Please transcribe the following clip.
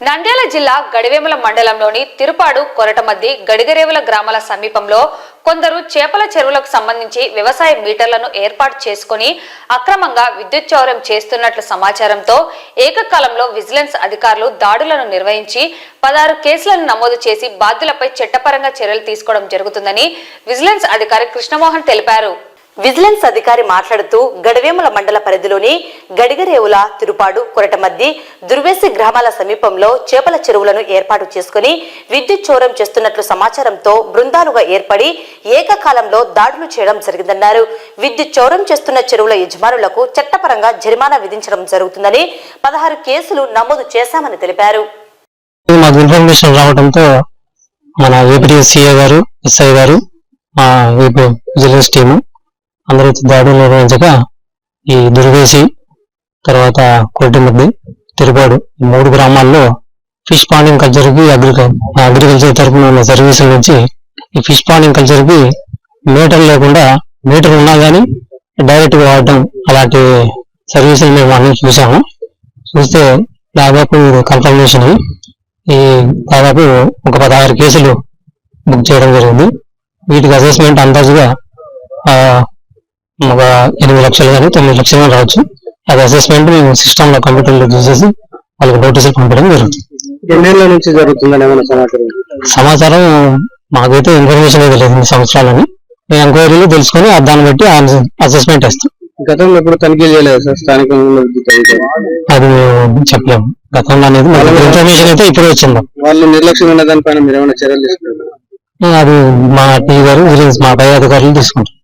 నంద్యాల జిల్లా గడివేముల మండలంలోని తిరుపాడు కొరటమద్ది గడిగరేవుల గ్రామాల సమీపంలో కొందరు చేపల చెరువులకు సంబంధించి వ్యవసాయ మీటర్లను ఏర్పాటు చేసుకుని అక్రమంగా విద్యుత్ చౌర్యం చేస్తున్నట్లు సమాచారంతో ఏకకాలంలో విజిలెన్స్ అధికారులు దాడులను నిర్వహించి పదహారు కేసులను నమోదు చేసి బాధ్యులపై చట్టపరంగా చర్యలు తీసుకోవడం జరుగుతుందని విజిలెన్స్ అధికారి కృష్ణమోహన్ తెలిపారు. విజిలెన్స్ అధికారి మాట్లాడుతూ గడవేముల మండల పరిధిలోని గడిగరేవుల తిరుపాడు కొరటమద్ది దుర్వేసి గ్రామాల సమీపంలో చేపల చెరువులను ఏర్పాటు చేసుకుని విద్యుత్ చోరం చేస్తున్నట్లు సమాచారంతో బృందాలుగా ఏర్పడి ఏకకాలంలో దాడులు చేయడం జరిగిందన్నారు. విద్యుత్ చౌరం చేస్తున్న చెరువుల యజమానులకు చట్టపరంగా జరిమానా విధించడం జరుగుతుందని పదహారు కేసులు నమోదు చేశామని తెలిపారు. మాకు ఇన్ఫర్మేషన్ రావడంతో మన ఏపీఎస్సీఏ గారు ఎస్ఐ గారు మా విజిలెన్స్ టీము అందరూ దాడులు నిర్వహించగా ఈ దుర్వేసి తర్వాత కొట్టిమద్ది తిరుపాడు. ఈ మూడు గ్రామాల్లో ఫిష్ పాండింగ్ కల్చర్కి అగ్రికల్చర్ తరఫున ఉన్న సర్వీసుల నుంచి ఈ ఫిష్ పాండింగ్ కల్చర్కి మీటర్ లేకుండా మీటర్ ఉన్నా కానీ డైరెక్ట్గా వాడటం అలాంటి సర్వీసులు మేము అన్ని చూసాము చూస్తే దాదాపు కన్ఫర్మేషన్. ఈ దాదాపు ఒక పదహారు కేసులు బుక్ చేయడం జరిగింది. వీటికి అసెస్మెంట్ అందాజుగా ఒక ఎనిమిది లక్షలు కానీ తొమ్మిది లక్షలు కానీ రావచ్చు. అది అసెస్మెంట్ మేము సిస్టమ్లో కంప్యూటర్లో చూసేసి వాళ్ళకి నోటీసులు పంపడం జరుగుతుంది. ఎన్నేళ్ళ నుంచి జరుగుతుందని ఏమైనా సమాచారం సమాచారం మాకైతే ఇన్ఫర్మేషన్ అయితే లేదు ఇన్ని సంవత్సరాలని. మేము ఎంక్వైరీలు తెలుసుకొని దాన్ని బట్టి అసెస్మెంట్ ఇస్తాం గతంలో ఎప్పుడు తనిఖీలు చేయలేదు సార్. అది మేము చెప్పలేము. గతంలో అనేది ఇన్ఫర్మేషన్ అయితే ఇప్పుడు వచ్చింది. వాళ్ళు నిర్లక్ష్యంగా ఉన్న దానిపైన మీరు ఏమైనా చర్యలు తీసుకున్నారు? అది మా టీ గారు మా పై అధికారులు తీసుకుంటారు.